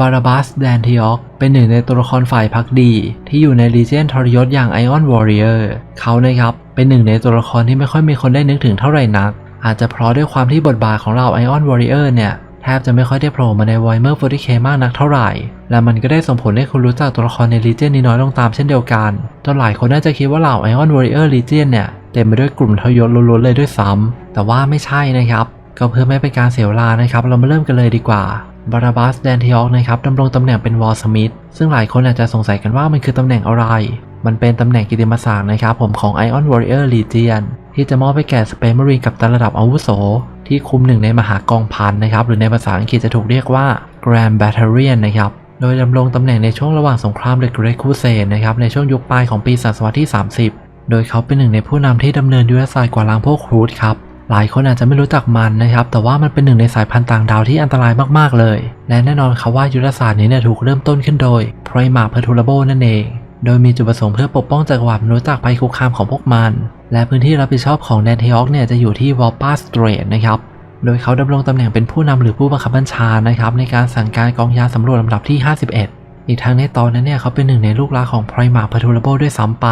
บาราบัสแดนทิออกเป็นหนึ่งในตัวละครฝ่ายพักดี ที่อยู่ในลีเจนทรยศอย่างไอออนวอริเออร์เขานะครับเป็นหนึ่งในตัวละครที่ไม่ค่อยมีคนได้นึกถึงเท่าไหร่นัก อาจจะเพราะด้วยความที่บทบาทของเราไอออนวอริเออร์เนี่ย แทบจะไม่ค่อยได้โผล่มาในไวอยเมอร์ 40k มากนักเท่าไหร่ และมันก็ได้ส่งผลให้คุณรู้จักตัวละครในลีเจนนี้น้อยลงตามเช่นเดียวกันจนหลายคนน่าจะคิดว่าเหล่าไอออนวอริเออร์ลีเจนเนี่ยเต็มไปด้วยกลุ่มทรยศล้วนๆเลยด้วยซ้ำแต่ว่าไม่ใช่นะครับก็เพื่อไม่เป็นการเสียเวลานะครับ เรามาเริ่มกันเลยดีกว่า บาราบัสแดนทิออกนะครับดำรงตำแหน่งเป็นวอลสมิธซึ่งหลายคนอาจจะสงสัยกันว่ามันคือตำแหน่งอะไร มันเป็นตำแหน่งกิติมศักดิ์นะครับผมของ Ion Warrior Legion ที่จะมอบให้แก่สเปม Marine กับตันระดับอาวุโส ที่คุมหนึ่งในมหากองพันนะครับ หรือในภาษาอังกฤษจะถูกเรียกว่า Grand Battalion นะครับ โดยดำรงตำแหน่งในช่วงระหว่างสงคราม The Great Crusade นะครับในช่วงยุคปลายของปีศตวรรษที่ 30 โดยเขาเป็นหนึ่งในผู้นำที่ดำเนินยุทธศาสตร์กว่าล้างพวกครูดครับ หลายคนอาจจะไม่รู้จักมันนะครับ แต่ว่ามันเป็นหนึ่งในสายพันธุ์ต่างดาวที่อันตรายมากๆเลย และแน่นอนครับว่ายุทธศาสตร์นี้เนี่ยถูกเริ่มต้นขึ้นโดย p r i m a p e r t u r a b l e นั่นเอง โดยมีจุดประสงค์เพื่อปกป้องจักรวรรดิมนุษย์จากภัยคุกคามของพวกมัน และพื้นที่รับผิดชอบของแดนเทออกเนี่ยจะอยู่ที่วอลปาสเตรทนะครับ โดยเขาดำรงตำแหน่งเป็นผู้นำหรือผู้บังคับบัญชานะครับในการสั่งการกองยาสำรวจลำดับที่ 51อีกทั้งในตอนนั้นเนี่ยเขาเป็นหนึ่งในลูกหลานของ p r i m a p e r t u r a b l e ด้วยซ้ำไป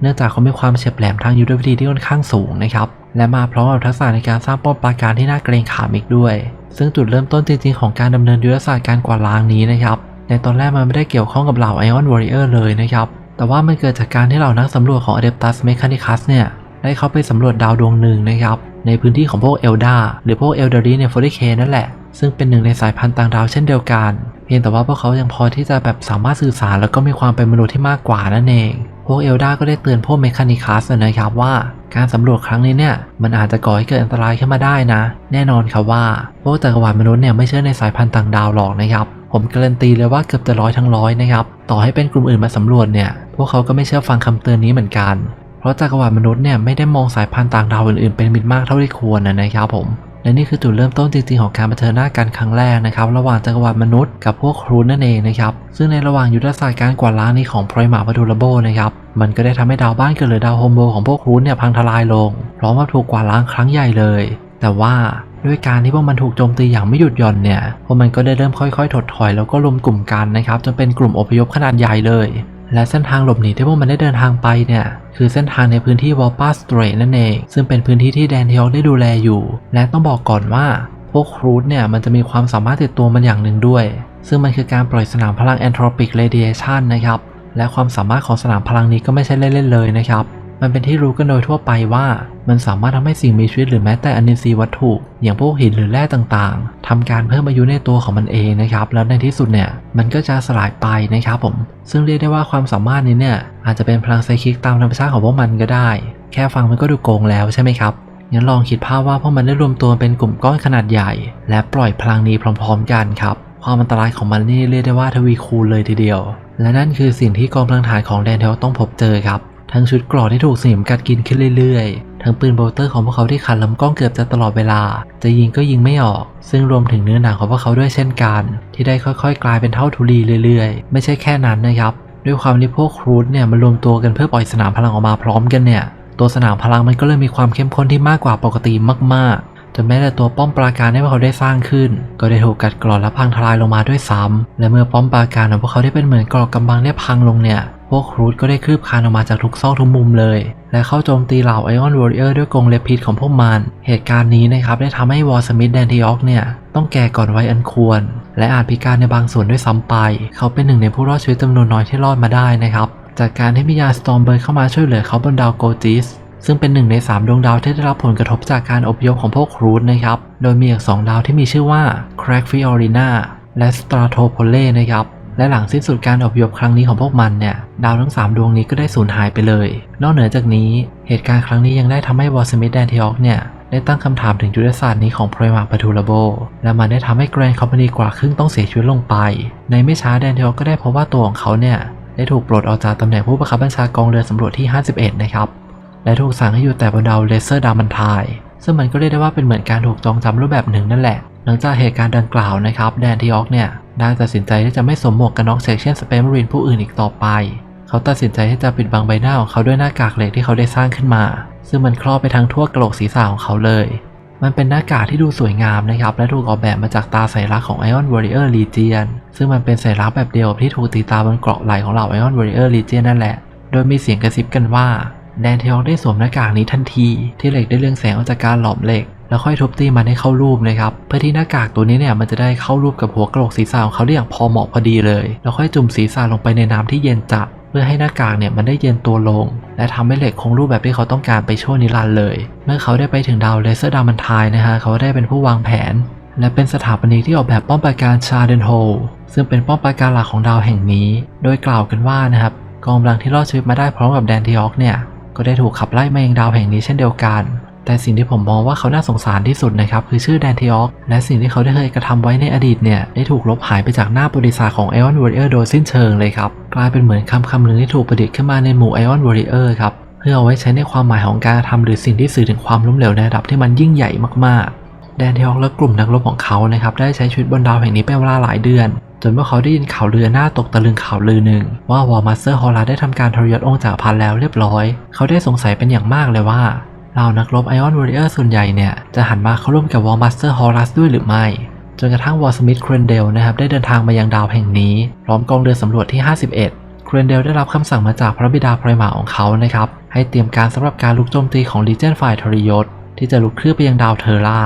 เนื่องจากเขามีความเฉียบแหลมทางยุทธวิธีที่ค่อนข้างสูงนะครับ และมาพร้อมกับทักษะในการสร้างป้อมปราการที่น่าเกรงขามอีกด้วย ซึ่งจุดเริ่มต้นจริงๆของการดำเนินยุทธศาสตร์การกวาดล้างนี้นะครับ ในตอนแรกมันไม่ได้เกี่ยวข้องกับเหล่า Ion Warrior เลยนะครับ แต่ว่ามันเกิดจากการที่เหล่านักสำรวจของ Adeptus Mechanicus เนี่ยได้เข้าไปสำรวจดาวดวงหนึ่งนะครับ ในพื้นที่ของพวกเอลดาหรือพวกเอลเดอรีใน 40k นั่นแหละ ซึ่งเป็นหนึ่งในสายพันธุ์ต่างดาวเช่นเดียวกัน เพียงแต่ว่าพวกเขายังพอที่จะแบบสามารถสื่อสารแล้วก็มีความเป็นมนุษย์ที่มากกว่านั่นเอง วกเอลดาก็ได้เตือนพวกเมคานิคัสนะครับว่า การสำรวจครั้งนี้เนี่ย มันอาจจะก่อให้เกิดอันตรายขึ้นมาได้นะ แน่นอนครับว่า พวกจักรวรรดิมนุษย์เนี่ยไม่เชื่อในสายพันธุ์ต่างดาวหรอกนะครับ ผมการันตีเลยว่าเกือบจะร้อยทั้งร้อยนะครับ ต่อให้เป็นกลุ่มอื่นมาสำรวจเนี่ย พวกเขาก็ไม่เชื่อฟังคำเตือนนี้เหมือนกัน เพราะจักรวรรดิมนุษย์เนี่ยไม่ได้มองสายพันธุ์ต่างดาวอื่นๆเป็นมิตรมากเท่าที่ควรนะครับผม และนี่คือจุดเริ่มต้นจริงๆของการเผชิญหน้ากันครั้งแรกนะครับ ระหว่างจักรวรรดิมนุษย์กับพวกครูนนั่นเองนะครับ ซึ่งในระหว่างยุทธศาสตร์การกวาดล้างนี้ของพรอยมาพัทูลโบนะครับมันก็ได้ทำให้ดาวบ้านเกิดหรือดาวโฮมโบของพวกครูนเนี่ยพังทลายลงพร้อมกับถูกกวาดล้างครั้งใหญ่เลย แต่ว่าด้วยการที่พวกมันถูกโจมตีอย่างไม่หยุดหย่อนเนี่ยพวกมันก็ได้เริ่มค่อยๆ ถดถอยแล้วก็รวมกลุ่มกันนะครับจนเป็นกลุ่มอพยพขนาดใหญ่เลย และเส้นทางหลบหนีที่พวกมันได้เดินทางไปเนี่ย คือเส้นทางในพื้นที่วอลปาสเตรทนั่นเอง ซึ่งเป็นพื้นที่ที่แดนเทยอกได้ดูแลอยู่ และต้องบอกก่อนว่า พวกครูดเนี่ยมันจะมีความสามารถติดตัวมันอย่างหนึ่งด้วย ซึ่งมันคือการปล่อยสนามพลังแอนโทรปิกเรเดียชันนะครับ และความสามารถของสนามพลังนี้ก็ไม่ใช่เล่นๆเลยนะครับ มันเป็นที่รู้กันโดยทั่วไปว่า มันสามารถทำให้สิ่งมีชีวิตหรือแม้แต่อนินทรีย์วัตถุ อย่างพวกหินหรือแร่ต่างๆทำการเพิ่มอายุในตัวของมันเองนะครับ แล้วในที่สุดเนี่ย มันก็จะสลายไปนะครับผม ซึ่งเรียกได้ว่าความสามารถนี้เนี่ย อาจจะเป็นพลังไซคิกตามธรรมชาติของพวกมันก็ได้ แค่ฟังมันก็ดูโกงแล้วใช่ไหมครับงั้นลองคิดภาพว่าพวกมันได้รวมตัวเป็นกลุ่มก้อนขนาดใหญ่ และปล่อยพลังนี้พร้อม ๆ กันครับความอันตรายของมันนี่เรียกได้ว่าทวีคูณเลยทีเดียว และนั่นคือสิ่งที่กองพลังฐานของแดนเทลต้องพบเจอครับ ทั้งชุดกรอที่ถูกสนิมกัดกินขึ้นเรื่อยๆ ทั้งปืนโบลเตอร์ของพวกเขาที่ขันลำกล้องเกือบจะตลอดเวลา จะยิงก็ยิงไม่ออก ซึ่งรวมถึงเนื้อหนังของพวกเขาด้วยเช่นกัน ที่ได้ค่อยๆ กลายเป็นเท่าทุลีเรื่อยๆ ไม่ใช่แค่นั้นนะครับ ด้วยความที่พวกครูดเนี่ยมารวมตัวกันเพื่อปล่อยสนามพลังออกมาพร้อมกันเนี่ย ตัวสนามพลังมันก็เลยมีความเข้มข้นที่มากกว่าปกติมากๆจนแม้แต่ตัวป้อมปราการที่พวกเขาได้สร้างขึ้น ก็ได้ถูกกัดกร่อนและพังทลายลงมาด้วยซ้ำและเมื่อป้อมปราการของพวกเขาที่เป็นเหมือนกรอกกำบังได้พังลงเนี่ย พวกครูดก็ได้คืบคลานออกมาจากทุกซอกทุกมุมเลย และเข้าโจมตีเหล่าไอออนวอริเออร์ด้วยกรงเล็บพิษของพวกมัน เหตุการณ์นี้นะครับได้ทำให้วอร์สมิธแดนทิออกเนี่ยต้องแก่ก่อนวัยอันควร และอาจพิการในบางส่วนด้วยซ้ำไป เขาเป็นหนึ่งในผู้รอดชีวิตจำนวนน้อยที่รอดมาได้นะครับ จากการที่มียาสตอมเบิร์ดเข้ามาช่วยเหลือเขาบนดาวโกจิสซึ่งเป็นหนึ่งใน 3 ดวงดาวที่ได้รับผลกระทบจากการอพยพของพวกครูดนะครับ โดยมีอีกสองดาวที่มีชื่อว่า c r a c k f i o r i n a และ Stratopole นะครับ และหลังสิ้นสุดการอพยพครั้งนี้ของพวกมันเนี่ย ดาวทั้ง 3 ดวงนี้ก็ได้สูญหายไปเลย นอกเหนือจากนี้ เหตุการณ์ครั้งนี้ยังได้ทำให้วอร์สมิธแดนเทออกเนี่ย ได้ตั้งคำถามถึงยุทธศาสตร์นี้ของพรมาปาทูลาโบ และมันได้ทำให้แกรนด์คอมพานีกว่าครึ่งต้องเสียชีวิตลงไป ในไม่ช้าแดนเทออกก็ได้พบว่าตัวของเขาเนี่ยได้ถูกปลดออกจากตำแหน่งผู้บังคับบัญชากองเรือสำรวจที่ 51 นะครับ และถูกสั่งให้อยู่แต่บนดาวเลเซอร์ดามันทาย ซึ่งมันก็เรียกได้ว่าเป็นเหมือนการถูกจองจำรูปแบบหนึ่งนั่นแหละ หลังจากเหตุการณ์ดังกล่าวนะครับ แดนทิออกเนี่ยได้ตัดสินใจที่จะไม่สวมหมวกกันน็อกเซ็กชันสเปมรินผู้อื่นอีกต่อไป เขาตัดสินใจที่จะปิดบังใบหน้าของเขาด้วยหน้ากากเหล็กที่เขาได้สร้างขึ้นมา ซึ่งมันครอบไปทั้งทั่วกระโหลกศีรษะของเขาเลย มันเป็นหน้ากากที่ดูสวยงามนะครับ และถูกออกแบบมาจากตาสัญลักษณ์ของ Ion Warrior Legion ซึ่งมันเป็นสัญลักษณ์แบบเดียวที่ถูกตีตาบนเกราะไหล่ของเหล่า Ion Warrior Legion นั่นแหละ โดยมีเสียงกระซิบกันว่าแดนเทยองได้สวมหน้ากากนี้ทันที ที่เหล็กได้เรืองแสงออกจากการหลอมเหล็ก แล้วค่อยทุบตีมันให้เข้ารูปนะครับเพื่อที่หน้ากากตัวนี้เนี่ยมันจะได้เข้ารูปกับหัวกระโหลกศีรษะของเขาได้อย่างพอเหมาะพอดีเลย แล้วค่อยจุ่มศีรษะลงไปในน้ำที่เย็นจัดเพื่อให้หน้ากากเนี่ยมันได้เย็นตัวลง และทำให้เหล็กคงรูปแบบที่เขาต้องการไปชั่วนิรันดร์เลย เมื่อเขาได้ไปถึงดาวเลเซอร์ดามันทายนะฮะเขาได้เป็นผู้วางแผน และเป็นสถาปนิกที่ออกแบบป้อมปราการชาเดนโฮซึ่งเป็นป้อมปราการหลักของดาวแห่งนี้ โดยกล่าวกันว่านะครับกองกำลังที่รอดชีวิตมาได้พร้อมกับแดนทิออกเนี่ยก็ได้ถูกขับไล่มายังดาวแห่งนี้เช่นเดียวกัน แต่สิ่งที่ผมมองว่าเขาน่าสงสารที่สุดนะครับคือชื่อแดนทิออกและสิ่งที่เขาได้เคยกระทำไว้ในอดีตเนี่ยได้ถูกลบหายไปจากหน้าประวัติศาสตร์ของไอออนวอริเออร์โดยสิ้นเชิงเลยครับกลายเป็นเหมือนคำคำหนึ่งที่ถูกประดิษฐ์ขึ้นมาในหมู่ไอออนวอริเออร์ครับเพื่อเอาไว้ใช้ในความหมายของการกระทำหรือสิ่งที่สื่อถึงความล้มเหลวในระดับที่มันยิ่งใหญ่มากๆ แดนทิออกและกลุ่มนักรบของเขานะครับได้ใช้ชีวิตบนดาวแห่งนี้เป็นเวลาหลายเดือน จนเมื่อเขาได้ยินข่าวลือหน้าตกตะลึงข่าวลือหนึ่งว่าวอร์มาสเตอร์ฮอลลาได้ทำการทรยศองค์จักรพรรดิแล้วเรียบร้อย เขาได้สงสัยเป็นอย่างมากเลยว่า เหล่านักรบไอออนวอริเออร์ส่วนใหญ่เนี่ยจะหันมาเข้าร่วมกับวอร์มาสเตอร์ฮอลลัสด้วยหรือไม่ จนกระทั่งวอร์สมิธครนเดลนะครับได้เดินทางมายังดาวแห่งนี้ พร้อมกองเรือสำรวจที่ 51 ครนเดลได้รับคำสั่งมาจากพระบิดาไพรมาของเขานะครับให้เตรียมการสำหรับการลุกโจมตีของลีเจนฝ่ายทรยศที่จะลุกคืบไปยังดาวเทอร่า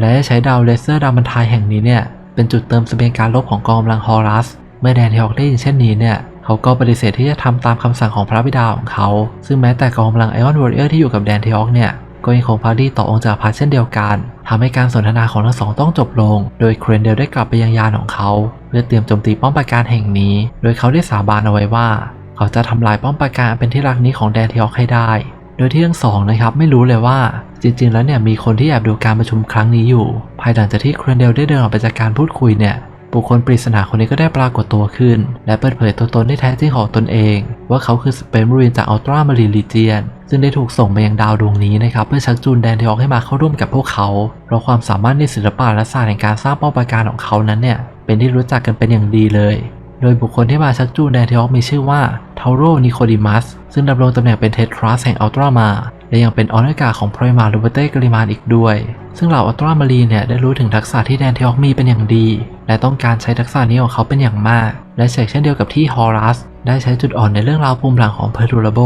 และใช้ดาวเลเซอร์ดาวบันทายแห่งนี้เนี่ยเป็นจุดเติมเสบียงการรบของกองกำลังฮอรัสเมื่อแดนเทออกได้ยินเช่นนี้เนี่ย เขาก็ปฏิเสธที่จะทำตามคำสั่งของพระบิดาของเขา ซึ่งแม้แต่กองกำลังไอออนวอริเออร์ที่อยู่กับแดนเทออกเนี่ย ก็ยังคงพาดีต่อองค์จักพรรดิเช่นเดียวกันทำให้การสนทนาของทั้งสองต้องจบลง โดยเครนเดลได้กลับไปยังยานของเขา เพื่อเตรียมโจมตีป้อมปราการแห่งนี้ โดยเขาได้สาบานเอาไว้ว่า เขาจะทำลายป้อมปราการเป็นที่รักนี้ของแดนเทออกให้ได้ โดยที่ทั้งสองนะครับไม่รู้เลยว่าจริงๆ แล้วเนี่ยมีคนที่แอบดูการประชุมครั้งนี้อยู่ ภายหลังจากที่เครนเดลได้เดินออกไปจากการพูดคุยเนี่ย บุคคลปริศนาคนนี้ก็ได้ปรากฏตัวขึ้น และเปิดเผยตัวตนที่แท้จริงของตนเอง ว่าเขาคือสเปนมรีนจากอัลตรามารีลีเจียนซึ่งได้ถูกส่งมายังดาวดวงนี้นะครับเพื่อชักจูงแดนเทออกให้มาเข้าร่วมกับพวกเขาเพราะความสามารถในศิลปะและศาสตร์แห่งการสร้างป้อมปราการของเขานั้นเนี่ยเป็นที่รู้จักกันเป็นอย่างดีเลย โดยบุคคลที่มาชักจูงแดนเทออกมีชื่อว่าเทาโรนิโคดิมัสซึ่งดำรงตำแหน่งเป็นเททรัสแห่งอัลตรามา และยังเป็นออเนกาของพรมาลูเบเต้กริมานอีกด้วย ซึ่งเหล่าอัลตรามารีเนี่ยได้รู้ถึงทักษะที่แดนเทออกมีเป็นอย่างดี และต้องการใช้ทักษะนี้ของเขาเป็นอย่างมาก และเชกเช่นเดียวกับที่ฮอรัสได้ใช้จุดอ่อนในเรื่องราวภูมิหลังของเพอร์ทูลโบ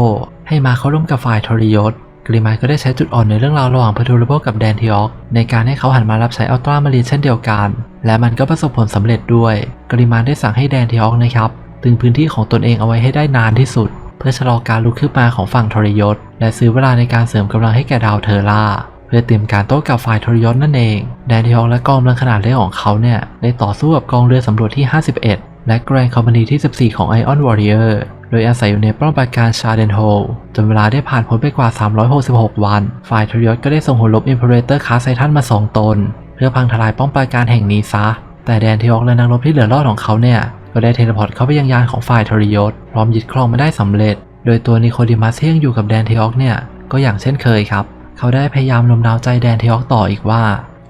ให้มาเข้าร่วมกับฝ่ายทริยศกริมานก็ได้ใช้จุดอ่อนในเรื่องราวระหว่างเพอร์ทูลโบกับแดนเทออกในการให้เขาหันมารับใช้อัลตรามารีเช่นเดียวกัน และมันก็ประสบผลสำเร็จด้วย กริมานได้สั่งให้แดนเทออกนะครับตึงพื้นที่ของตนเองเอาไว้ให้ได้นานที่สุด เพื่อชะลอการลุกขึ้นมาของฝั่งทรยศ และซื้อเวลาในการเสริมกำลังให้แก่ดาวเทอร่าเพื่อเตรียมการโต้กับฝ่ายทรยศนั่นเอง แดนทิองและกองกำลังขนาดเล็กของเขาเนี่ยได้ต่อสู้กับกองเรือสำรวจที่ 51 และแกรนด์คอมพานีที่ 14 ของไอออนวอริเออร์โดยอาศัยอยู่ในป้อมปราการชาเดนโฮจนเวลาได้ผ่านพ้นไปกว่า 366 วัน ฝ่ายทรยศก็ได้ส่งหัวลบอิมเพอเรเตอร์คาไซทันมาสองตน เพื่อพังทลายป้อมปราการแห่งนี้ซะ แต่แดนทิองและนักรบที่เหลือรอดของเขาเนี่ย ก็ได้เทเลพอร์ตเข้าไปยังยานของฝ่ายทริยศพร้อมยึดครองมาได้สำเร็จ โดยตัวนิโคดิมัสที่ยังอยู่กับแดนเทออกเนี่ย ก็อย่างเช่นเคยครับ เขาได้พยายามโน้มนาวใจแดนเทออกต่ออีกว่า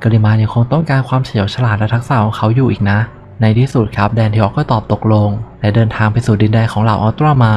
กริมายังคงต้องการความเฉลียวฉลาดและทักษะของเขาอยู่อีกนะ ในที่สุดครับแดนเทออกก็ตอบตกลง และเดินทางไปสู่ดินแดนของเหล่าอัลตรามา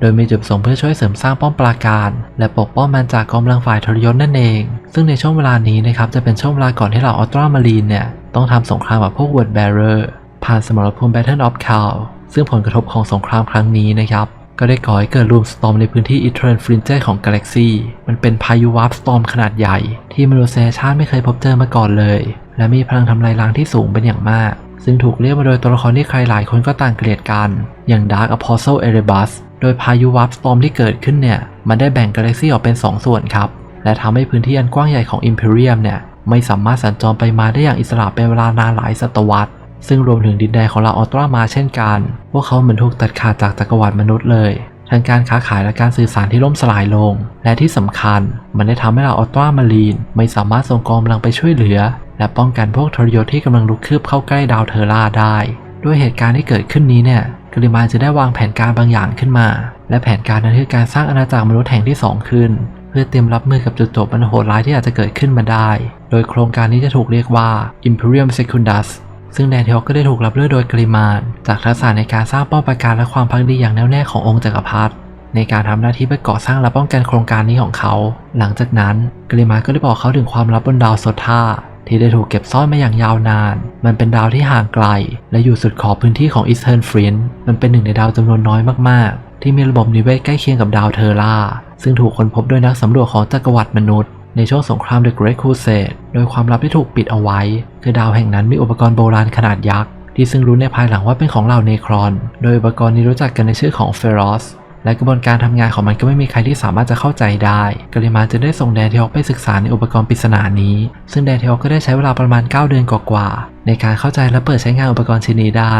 โดยมีจุดประสงค์เพื่อช่วยเสริมสร้างป้อมปราการ และปกป้องมันจากกองกำลังฝ่ายทรยศนั่นเอง ซึ่งในช่วงเวลานี้นะครับจะเป็นช่วงเวลาก่อนที่เหล่าอัลตรามารีนเนี่ยต้องทำสงครามกับพวกเวิร์ดแบเรอร์ ผ่านสมรภูมิ Battle of c a l ซึ่งผลกระทบของสงครามครั้งนี้นะครับก็ได้ก่อให้เกิดรูมสตอมในพื้นที่อีเทรนฟรินเจของกาแล็กซีมันเป็นพายุวาร์ปสตอมขนาดใหญ่ ที่มนุษยชาติไม่เคยพบเจอมาก่อนเลย และมีพลังทำลายล้างที่สูงเป็นอย่างมาก ซึ่งถูกเรียกมาโดยตัวละครที่ใครหลายคนก็ต่างเกลียดกัน อย่าง Dark Apostle Erebus โดยพายุวาร์ปสตอมที่เกิดขึ้นเนี่ย มันได้แบ่งกาแล็กซีออกเป็น 2 ส่วนครับ และทำให้พื้นที่อันกว้างใหญ่ของ Imperium เนี่ยไม่สามารถสัญจรไปมาได้อย่างอิสระเป็นเวลานานหลายศตวรรษ ซึ่งรวมถึงดินแดนของเราอัลตรามาเช่นกัน พวกเขาเหมือนถูกตัดขาดจากจักรวรรดิมนุษย์เลยทั้งการค้าขายและการสื่อสารที่ล่มสลายลง และที่สำคัญ มันได้ทำให้เราอัลตรามารีน ไม่สามารถส่งกองกำลังไปช่วยเหลือ และป้องกันพวกทรยศที่กำลังลุกคืบเข้าใกล้ดาวเทอร่าได้ ด้วยเหตุการณ์ที่เกิดขึ้นนี้เนี่ยกริมานจะได้วางแผนการบางอย่างขึ้นมา และแผนการนั้นคือการสร้างอาณาจักรมนุษย์แห่งที่สองขึ้น เพื่อเตรียมรับมือกับจุดจบอันโหดร้ายที่อาจจะเกิดขึ้นมาได้ โดยโครงการนี้จะถูกเรียกว่า Imperium Secundus ซึ่งแดนเทลก็ได้ถูกรับเลือกโดยกริมานจากทักษะในการสร้างป้อมปราการและความพักดีอย่างแน่วแน่ขององค์จักรพรรดิในการทำหน้าที่เพื่อก่อสร้างและป้องกันโครงการนี้ของเขา หลังจากนั้นกริมาก็ได้บอกเขาถึงความลับบนดาวโซธาที่ได้ถูกเก็บซ่อนมาอย่างยาวนาน มันเป็นดาวที่ห่างไกล และอยู่สุดขอบพื้นที่ของอีสเทิร์นฟรินมันเป็นหนึ่งในดาวจำนวนน้อยมากๆ ที่มีระบบนิเวศใกล้เคียงกับดาวเทอร่า ซึ่งถูกค้นพบโดยนักสำรวจของจักรวรรดิมนุษย์ ในช่วงสงคราม The Great Crusade โดยความลับที่ถูกปิดเอาไว้ คือดาวแห่งนั้นมีอุปกรณ์โบราณขนาดยักษ์ ที่ซึ่งรู้ในภายหลังว่าเป็นของเหล่าเนครอน โดยอุปกรณ์นี้รู้จักกันในชื่อของเฟรอสและกระบวนการทำงานของมันก็ไม่มีใครที่สามารถจะเข้าใจได้กริมาจึงได้ส่งแดนเทออกไปศึกษาในอุปกรณ์ปริศนานี้ ซึ่งแดนเทออกก็ได้ใช้เวลาประมาณ 9 เดือนกว่าๆในการเข้าใจและเปิดใช้งานอุปกรณ์ชิ้นนี้ได้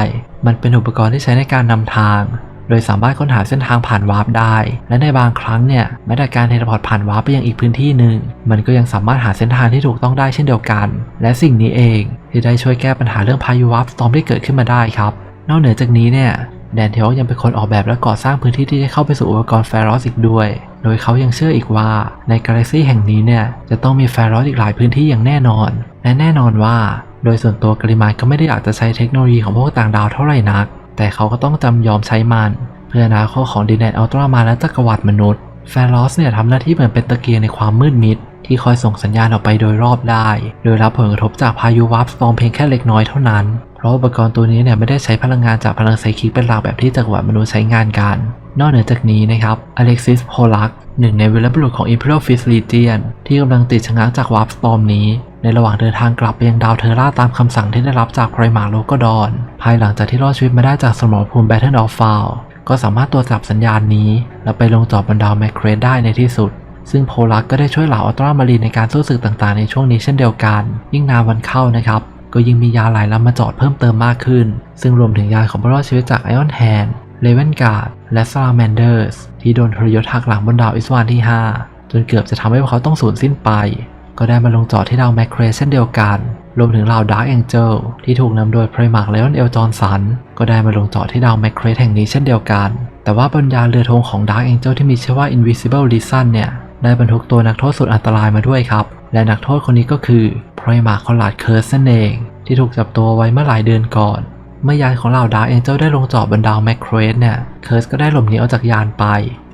มันเป็นอุปกรณ์ที่ใช้ในการนำทาง โดยสามารถค้นหาเส้นทางผ่านวาร์ปได้ และในบางครั้งเนี่ยแม้แต่การเทเลพอร์ตผ่านวาร์ปไปยังอีกพื้นที่หนึ่ง มันก็ยังสามารถหาเส้นทางที่ถูกต้องได้เช่นเดียวกัน และสิ่งนี้เองที่ได้ช่วยแก้ปัญหาเรื่องพายุวาร์ปสตอมที่เกิดขึ้นมาได้ครับ นอกเหนือจากนี้เนี่ยแดนเทลยังเป็นคนออกแบบและก่อสร้างพื้นที่ที่จะเข้าไปสู่อุปกรณ์แฟรอสอีกด้วย โดยเขายังเชื่ออีกว่าในกาแล็กซีแห่งนี้เนี่ยจะต้องมีแฟรอสอีกหลายพื้นที่อย่างแน่นอน และแน่นอนว่า โดยส่วนตัวกริมานก็ไม่ได้อยากจะใช้เทคโนโลยีของพวกต่างดาวเท่าไหร่นัก แต่เขาก็ต้องจำยอมใช้มัน เพื่ออนาคตของดีแนนอัลตรามาและจักรวรรดิมนุษย์ แฟรอสเนี่ยทำหน้าที่เหมือนเป็นตะเกียงในความมืดมิด ที่คอยส่งสัญญาณออกไปโดยรอบได้ โดยรับผลกระทบจากพายุวาร์ปสตอมเพียงแค่เล็กน้อยเท่านั้น เพราะอุปกรณ์ตัวนี้เนี่ยไม่ได้ใช้พลังงานจากพลังไซคิกเป็นหลักแบบที่จักรวรรดิมนุษย์ใช้งานกัน นอกเหนือจากนี้นะครับอเล็กซิสโพลักหนึ่งในวีรบุรุษของ Imperial Fist Legion ที่กำลังติดชะงักจากวาร์ปสตอมนี้ ในระหว่างเดินทางกลับไปยังดาวเทอร่าตามคำสั่งที่ได้รับจากไพรมาโลกดอน ภายหลังจากที่รอดชีวิตมาได้จากสมรภูมิ Battle of Fall ก็สามารถตรวจจับสัญญาณนี้ แล้วไปลงจอบบนดาวแมคเครสได้ในที่สุด ซึ่งโพลักก็ได้ช่วยเหล่าอัลตรามารีนในการสู้ศึกต่างๆในช่วงนี้เช่นเดียวกัน ยิ่งนานวันเข้านะครับ ก็ยิ่งมียาหลายลำมาจอดเพิ่มเติมมากขึ้น ซึ่งรวมถึงยาของผู้รอดชีวิตจากไอออนแฮนเลเวนการ์ดและซาลาแมนเดอร์สที่โดนทรยศหักหลังบนดาวอิสวานที่ 5 จนเกือบจะทำให้พวกเขาต้องสูญสิ้นไป ก็ได้มาลงจอดที่ดาวแมคเครสเช่นเดียวกัน รวมถึงเหล่าดาร์กแองเจลที่ถูกนำโดยพรมาร์กเลออนเอลจอนสัน ก็ได้มาลงจอดที่ดาวแมคเครสแห่งนี้เช่นเดียวกัน แต่ว่าบนยานเรือธงของ Dark Angel ที่มีชื่อว่า Invisible Reason เนี่ย ได้บรรทุกตัวนักโทษสุดอันตรายมาด้วยครับ และนักโทษคนนี้ก็คือพรอยมาคอลลาดเคิร์สนั่นเอง ที่ถูกจับตัวไว้เมื่อหลายเดือนก่อนเมื่อยานของเหล่า Dark Angel ได้ลงจอดบนดาวแมคเครสเนี่ย เคิร์สก็ได้หลบหนีออกจากยานไป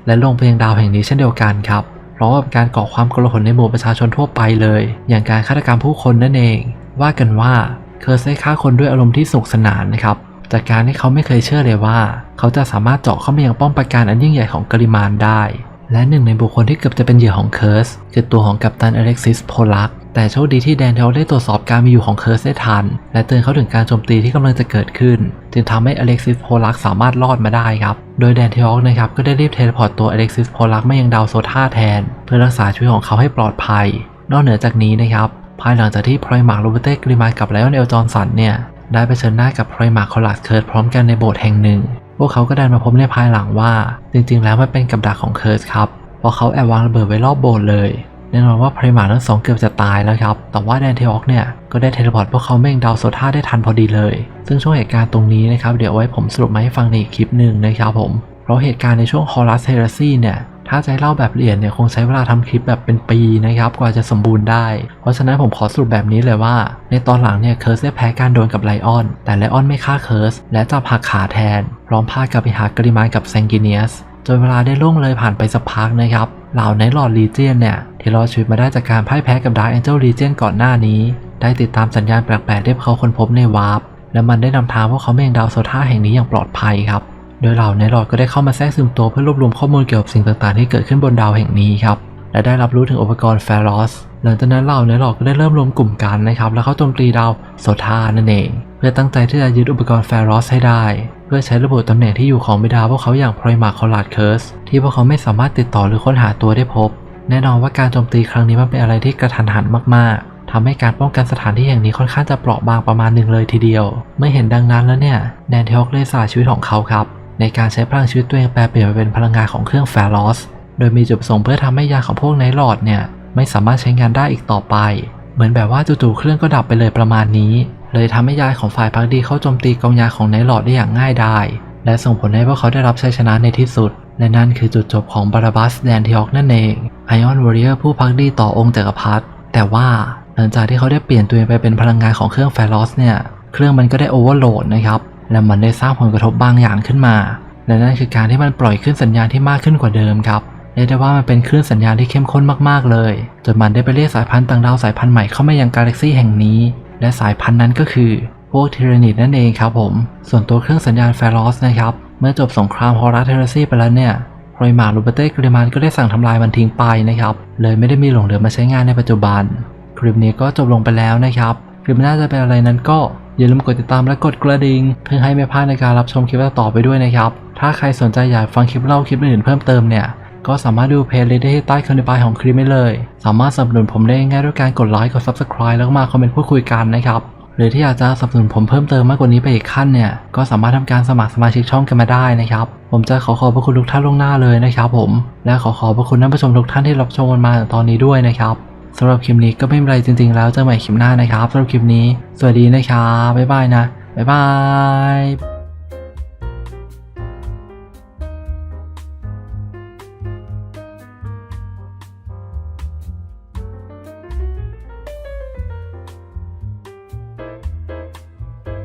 และลงไปยังดาวแห่งนี้เช่นเดียวกันครับ ราะว่าเป็นการก่อความโกลาหลในหมู่ประชาชนทั่วไปเลย อย่างการฆาตกรรมผู้คนนั่นเอง ว่ากันว่าเคิร์สได้ฆ่าคนด้วยอารมณ์ที่สนุกสนานนะครับจากการที่เขาไม่เคยเชื่อเลยว่า เขาจะสามารถเจาะเข้ามายังป้อมปราการอันยิ่งใหญ่ของกริมานได้ และหนึ่งในบุคคลที่เกือบจะเป็นเหยื่อของเคิร์สคือตัวของกัปตันอเล็กซิสโพลักแต่โชคดีที่แดนเทลได้ตรวจสอบการมีอยู่ของเคิร์สได้ทัน และเตือนเขาถึงการโจมตีที่กำลังจะเกิดขึ้น จึงทำให้อเล็กซิสโพลักสามารถรอดมาได้ครับ โดยแดนเทลนะครับก็ได้รีบเทเลพอร์ตตัวอเล็กซิสโพลักมายังดาวโซธาแทน เพื่อรักษาชีวิตของเขาให้ปลอดภัย นอกเหนือจากนี้นะครับภายหลังจากที่พรอยมาร์กโรเบเต้กริมากับไลออนเอลจอนสันเนี่ยได้ไปเชิญหน้ากับพรอยมาร์คอลัสเคิร์สพร้อมกันในโบสถ์แห่งหนึ่ง วกเขาก็ดันมาพบในภายหลังว่า จริงๆ แล้วมันเป็นกับดักของเคิร์สครับ เพราะเขาแอบวางระเบิดไว้รอบโบสถ์เลย แน่นอนว่าพริมารทั้งสองเกือบจะตายแล้วครับ แต่ว่าแดนเทออกเนี่ยก็ได้เทเลพอร์ตพวกเขาเม่งดาวโซธาได้ทันพอดีเลย ซึ่งช่วงเหตุการณ์ตรงนี้นะครับเดี๋ยวไว้ผมสรุปมาให้ฟังในอีกคลิปหนึ่งนะครับผม เพราะเหตุการณ์ในช่วงฮอรัสเฮเรซีเนี่ย ถ้าจะให้เล่าแบบละเอียดเนี่ยคงใช้เวลาทำคลิปแบบเป็นปีนะครับกว่าจะสมบูรณ์ได้ เพราะฉะนั้นผมขอสรุปแบบนี้เลยว่า ในตอนหลังเนี่ยเคิร์สได้แพ้การโดนกับไลออน แต่ไลออนไม่ฆ่าเคิร์สและจับหักขาแทน พร้อมพากลับไปหากริมานกับแซงกิเนียสจนเวลาได้ล่วงเลยผ่านไปสักพักนะครับ เหล่าในหลอดลีเจียนเนี่ยที่รอดชีวิตมาได้จากการพ่ายแพ้กับดาร์ a แองเจิลลีเจียนก่อนหน้านี้ ได้ติดตามสัญญาณแปลกๆที่พวกเขาค้นพบในวาร์ปและมันได้นำทางพวกเขาไปยังดาวโซธาแห่งนี้อย่างปลอดภัยครับ โดยเหล่าในหลอดก็ได้เข้ามาแทรกซึมตัวเพื่อรวบรวมข้อมูลเกี่ยวกับสิ่งต่างๆที่เกิดขึ้นบนดาวแห่งนี้ครับและได้รับรู้ถึงอุปกรณ์แฟรอสหลังจากนั้นเหล่าในหลอดก็ได้เริ่มรวมกลุ่มกันนะครับ แล้วเข้าโจมตีดาวโซธานั่นเอง เพื่อตั้งใจที่จะยึดอุปกรณ์แฟรอสให้ได้ เพื่อใช้ระบุตำแหน่งที่อยู่ของบิดาพวกเขาอย่างพรอยมาคอลาดเคิร์สที่พวกเขาไม่สามารถติดต่อหรือค้นหาตัวได้พบ แน่นอนว่าการโจมตีครั้งนี้มันเป็นอะไรที่กระทันหันมากๆทำให้การป้องกันสถานที่แห่งนี้ค่อนข้างจะเปราะบางประมาณหนึ่งเลยทีเดียว เมื่อเห็นดังนั้นแล้วเนี่ยแดนเทลเลยสละชีวิตของเขาครับ ในการใช้พลังชีวิตตัวเองแปลเปลี่ยนไปเป็นพลังงานของเครื่องแฟรอสโดยมีจุดประสงค์เพื่อทำให้ยาของพวกไนหลอดเนี่ยไม่สามารถใช้งานได้อีกต่อไป เหมือนแบบว่าจู่ๆเครื่องก็ดับไปเลยประมาณนี้ เลยทำให้ยาของฝ่ายพักดีเข้าโจมตีกองยาของไนหลอดได้อย่างง่ายดายและส่งผลให้พวกเขาได้รับชัยชนะในที่สุด และนั่นคือจุดจบของบาราบัสแดนทิออกนั่นเองไอออนวอริเออร์ผู้พักดีต่อองค์จักรพรรดิแต่ว่าหลังจากที่เขาได้เปลี่ยนตัวเองไปเป็นพลังงานของเครื่องแฟรอสเนี่ยเครื่องมันก็ได้โอเวอร์โหลดนะครับ และมันได้สร้างผลกระทบบางอย่างขึ้นมา และนั่นคือการที่มันปล่อยคลื่นสัญญาณที่มากขึ้นกว่าเดิมครับเรียกได้ว่ามันเป็นคลื่นสัญญาณที่เข้มข้นมากๆเลยจนมันได้ไปเรียกสายพันธุ์ต่างดาวสายพันธุ์ใหม่เข้ามายังกาแล็กซีแห่งนี้ และสายพันธุ์นั้นก็คือ พวกเทีรนิดนั่นเองครับผม ส่วนตัวเครื่องสัญญาณแฟรอสนะครับเมื่อจบสงครามฮอรัสเทเรซีไปแล้วเนี่ยโรยมารูเบเต้กริมันก็ได้สั่งทำลายมันทิ้งไปนะครับเลยไม่ได้มีหลงเหลือมาใช้งานในปัจจุบันคลิปนี้ก็จบลงไปแล้วนะครับ คลิปหน้าจะเป็นอะไรนั้นก็อย่าลืมกดติดตามและกดกระดิ่งเพื่อให้ไม่พลาดในการรับชมคลิปต่อไปด้วยนะครับ ถ้าใครสนใจอยากฟังคลิปเล่าคลิปอื่นเพิ่มเติมเนี่ย ก็สามารถดูเพลย์ลิสต์ได้ที่ใต้คอมเมนต์ของคลิปได้เลย สามารถสนับสนุนผมได้ง่ายด้วยการกดไลค์กด Subscribe แล้วก็มาคอมเมนต์พูดคุยกันนะครับหรือที่อยากจะสนับสนุนผมเพิ่มเติมมากกว่านี้ไปอีกขั้นเนี่ย ก็สามารถทำการสมัครสมาชิกช่องกันมาได้นะครับ ผมจะขอขอบพระคุณทุกท่านล่วงหน้าเลยนะครับผม และขอขอบพระคุณท่านผู้ชมทุกท่านที่รับชมกันมาตอนนี้ด้วยนะครับ สำหรับคลิปนี้ก็ไม่เป็นไรจริงๆ แล้วเจอใหม่คลิปหน้านะครับสำหรับคลิปนี้ สวัสดีนะครับ บ๊ายบายนะ บ๊ายบาย